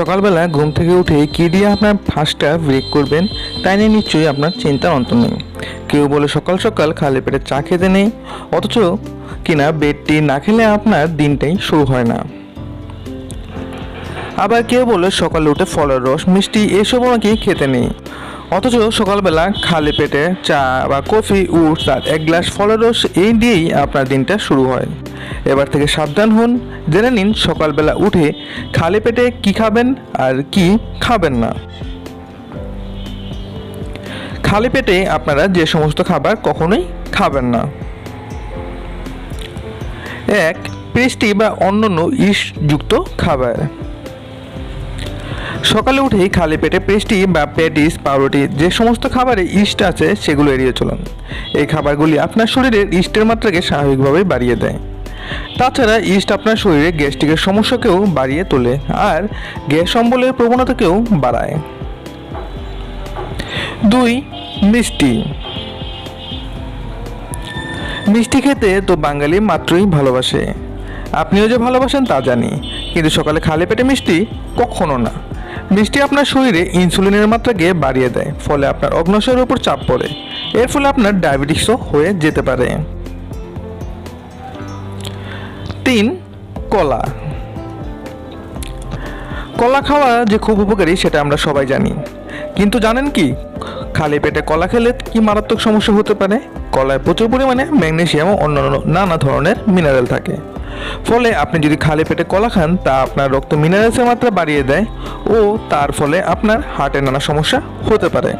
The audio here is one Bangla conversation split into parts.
সকালবেলা ঘুম থেকে উঠে কী দিয়ে আপনার ফার্স্টটা ব্রেক করবেন তাই নিয়ে নিশ্চয়ই আপনার চিন্তার অন্ত নেই। কেউ বলে সকাল সকাল খালি পেটে চা খেতে নেই, অথচ কিনা বেডটি না খেলে আপনার দিনটাই শুরু হয় না। আবার কেউ বলে সকালে উঠে ফলের রস, মিষ্টি, এসবও নাকি খেতে নেই। অথচ সকালবেলা খালি পেটে চা বা কফি উটস আর এক গ্লাস ফলের রস এই দিয়েই আপনার দিনটা শুরু হয়। এবার থেকে সাবধান হন, জেনে নিন সকালবেলা উঠে খালি পেটে কি খাবেন আর কি খাবেন না। খালি পেটে আপনারা যে সমস্ত খাবার কখনোই খাবেন না। এক, পেস্টি বা অন্যান্য ইস্টযুক্ত খাবার। সকালে উঠেই খালি পেটে পেস্টি বা প্যাটিস পাউরুটি, যে সমস্ত খাবারে ইস্ট আছে সেগুলো এড়িয়ে চলুন। এই খাবারগুলি আপনার শরীরের ইস্টের মাত্রাকে স্বাভাবিকভাবে বাড়িয়ে দেয়। তাছাড়া ইস্ট আপনার শরীরে গ্যাস্ট্রিকের সমস্যাকেও বাড়িয়ে তোলে আর গ্যাস অম্বলের প্রবণতাকেও বাড়ায়। দুই, মিষ্টি। মিষ্টি খেতে তো বাঙালি মাত্রই ভালোবাসে। আপনিও যে ভালোবাসেন তা জানি, কিন্তু সকালে খালি পেটে মিষ্টি কখনো না। মিষ্টি আপনার শরীরে ইনসুলিনের মাত্রাকে বাড়িয়ে দেয়, ফলে আপনার অগ্নাশয়ের উপর চাপ পড়ে। এর ফলে আপনার ডায়াবেটিসও হয়ে যেতে পারে। তিন, কলা। কলা খাওয়া যে খুব উপকারী, সেটা আমরা সবাই জানি। কিন্তু জানেন কি, খালি পেটে কলা খেলে কি মারাত্মক সমস্যা হতে পারে? কলায় প্রচুর পরিমাণে ম্যাগনেসিয়াম ও অন্যান্য নানা ধরনের মিনারেল থাকে। ফলে আপনি যদি খালি পেটে কলা খান, তা আপনার রক্ত মিনারেলসের মাত্রা বাড়িয়ে দেয় ও তার ফলে আপনার হার্টের নানা সমস্যা হতে পারে।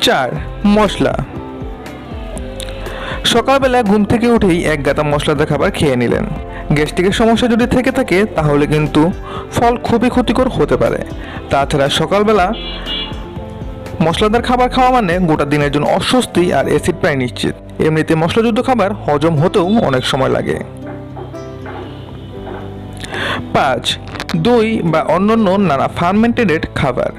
চার, মশলা। সকালবেলা ঘুম থেকে উঠেই এক গাদা মশলাদার খাবার খেয়ে নিলেন। গ্যাস্ট্রিকের সমস্যা যদি থেকে থাকে, তাহলে কিন্তু ফল খুবই ক্ষতিকর হতে পারে। তাছাড়া সকালবেলা মশলাদার খাবার খাওয়া মানে গোটা দিনের জন্য অস্বস্তি আর অ্যাসিড প্রায় নিশ্চিত। এমনিতে মশলাযুক্ত খাবার হজম হতেও অনেক সময় লাগে। পাঁচ, দই বা অন্যান্য নানা ফার্মেন্টেড খাবার।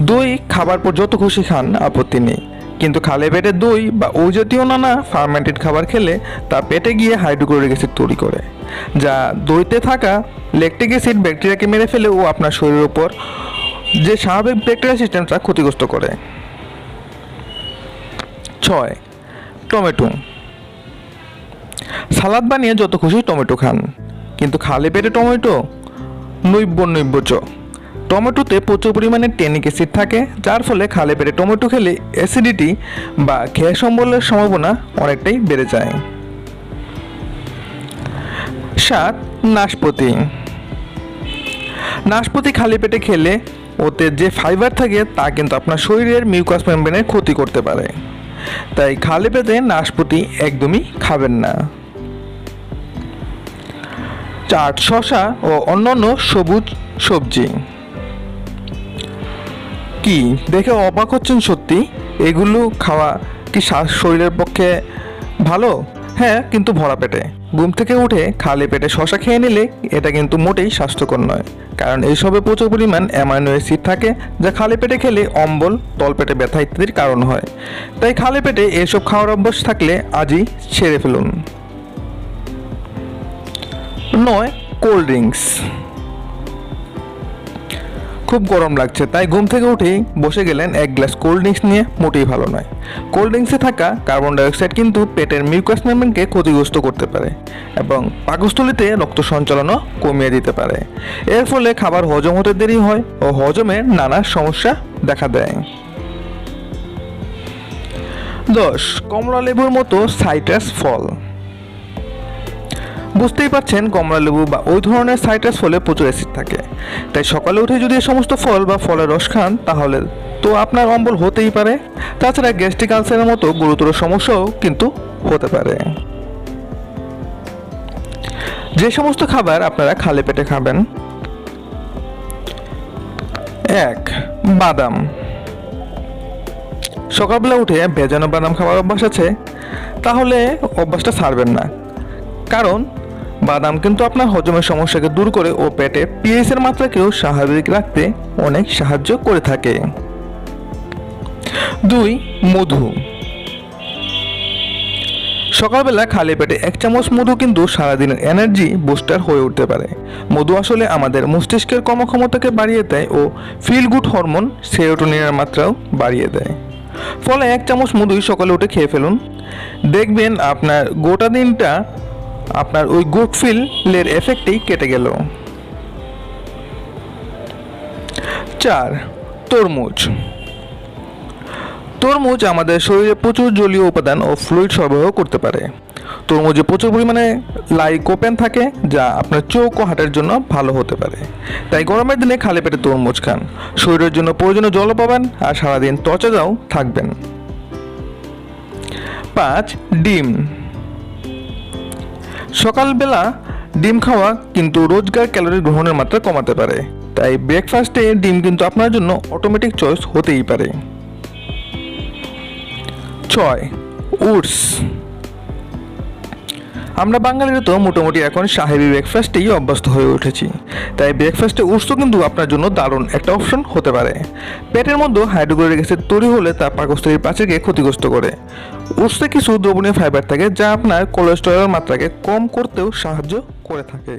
দই খাবার পর যত খুশি খান, আপত্তি নেই। কিন্তু খালে পেটে দই বা ওই জাতীয় নানা ফার্মেন্টেড খাবার খেলে তা পেটে গিয়ে হাইড্রোক্লোরিক অ্যাসিড তৈরি করে। যা দইতে থাকা ল্যাকটিক অ্যাসিড ব্যাকটেরিয়াকে মেরে ফেলে ও আপনার শরীরের উপর যে স্বাভাবিক ব্যাকটেরিয়া সিস্টেমটা ক্ষতিগ্রস্ত করে। ছয়, টমেটো। সালাদ বানিয়ে যত খুশি টমেটো খান। কিন্তু খালি পেটে টমেটো? নৈব্য নৈব্যচ টমেটোতে প্রচুর পরিমাণে টেনিক অ্যাসিড থাকে, যার ফলে খালি পেটে টমেটো খেলে অ্যাসিডিটি বা গ্যাস অম্বলের সম্ভাবনা অনেকটাই বেড়ে যায়। সাত, নাশপাতি। নাশপাতি খালি পেটে খেলে ওতে যে ফাইবার থাকে তা কিন্তু আপনার শরীরের মিউকাস মেমব্রেনের ক্ষতি করতে পারে। তাই খালি পেটে নাশপাতি একদমই খাবেন না। চাট শশা ও অন্যান্য সবুজ সবজি। কি, দেখে অবাক হচ্ছেন সত্যি? এগুলো খাওয়া কি শরীরের পক্ষে ভালো? হ্যাঁ কিন্তু ভরা পেটে। ঘুম থেকে উঠে খালি পেটে শশা খেয়ে নিলে এটা কিন্তু মোটেই স্বাস্থ্যকর নয়। কারণ এইসবে প্রচুর পরিমাণ অ্যামাইনো অ্যাসিড থাকে যা খালি পেটে খেলে অম্বল, তলপেটে ব্যথা ইত্যাদির কারণ হয়। তাই খালি পেটে এসব খাওয়ার অভ্যাস থাকলে আজই ছেড়ে ফেলুন। নয়, কোল্ড ড্রিঙ্কস। খুব গরম লাগছে, তাই ঘুম থেকে উঠেই বসে গেলেন এক গ্লাস কোল্ড ড্রিঙ্কস নিয়ে মোটেই ভালো নয়। কোল্ড ড্রিঙ্কসে থাকা কার্বন ডাইঅক্সাইড কিন্তু পেটের মিউকাস মেমব্রেনকে ক্ষতিগ্রস্ত করতে পারে এবং পাকস্থলিতে রক্ত সঞ্চালনও কমিয়ে দিতে পারে। এর ফলে খাবার হজম হতে দেরি হয় ও হজমের নানা সমস্যা দেখা দেয়। দশ কমলা লেবুর মতো সাইট্রাস ফল। বুঝতেই পারছেন, কমলা লেবু বা ওই ধরনের সাইট্রাস ফলে প্রচুর অ্যাসিড থাকে। তাই সকালে উঠে যদি এই সমস্ত ফল বা ফলের রস খান, তাহলে তো আপনার অম্বল হতেই পারে। তাছাড়া গ্যাস্ট্রিক আলসারের মতো গুরুতর সমস্যাও কিন্তু হতে পারে। যে সমস্ত খাবার আপনারা খালি পেটে খাবেন, এক, বাদাম। সকালবেলা উঠে ভেজানো বাদাম খাওয়ার অভ্যাস আছে, তাহলে অভ্যাসটা ছাড়বেন না। কারণ বাদাম কিন্তু আপনার হজমের সমস্যাকে দূর করে ও পেটে পিএইচ এর মাত্রাকেও স্বাভাবিক রাখতে অনেক সাহায্য করে থাকে। দুই, মধু। সকালবেলা খালি পেটে এক চামচ মধু কিন্তু সারাদিনের এনার্জি বুস্টার হয়ে উঠতে পারে। মধু আসলে আমাদের মস্তিষ্কের কর্মক্ষমতাকে বাড়িয়ে দেয় ও ফিল গুড হরমোন সেরোটোনিনের মাত্রাও বাড়িয়ে দেয়। ফলে এক চামচ মধুই সকালে উঠে খেয়ে ফেলুন। দেখবেন আপনার গোটা দিনটা আপনার ওই গুড ফিলের এফেক্টেই কেটে গেল। চার, তরমুজ। তরমুজ আমাদের শরীরে প্রচুর জলীয় উপাদান ও ফ্লুইড সরবরাহ করতে পারে। তরমুজে প্রচুর পরিমাণে লাইকোপেন থাকে, যা আপনার চোখ ও হার্টের জন্য ভালো হতে পারে। তাই গরমের দিনে খালি পেটে তরমুজ খান। শরীরের জন্য প্রয়োজনীয় জল পাবেন আর সারাদিন ত্বচাদাও থাকবেন। পাঁচ, ডিম। সকালবেলা ডিম খাওয়া কিন্তু রোজগার ক্যালোরি গ্রহণের মাত্রা কমাতে পারে। তাই ব্রেকফাস্টে ডিম কিন্তু আপনার জন্য অটোমেটিক চয়েস হতেই পারে। ছয় উডস আমরা বাঙালিরা তো মোটামুটি এখন সাহেবি ব্রেকফাস্টেই অভ্যস্ত হয়ে উঠেছি। তাই ব্রেকফাস্টে উৎস কিন্তু আপনার জন্য দারুণ একটা অপশন হতে পারে। পেটের মধ্যে হাইড্রোক্লোরিক অ্যাসিড তৈরি হলে তা পাকস্থলীর প্রাচীরকে ক্ষতিগ্রস্ত করে। উৎসে কিছু দ্রবণীয় ফাইবার থাকে যা আপনার কোলেস্টেরলের মাত্রাকে কম করতেও সাহায্য করে থাকে।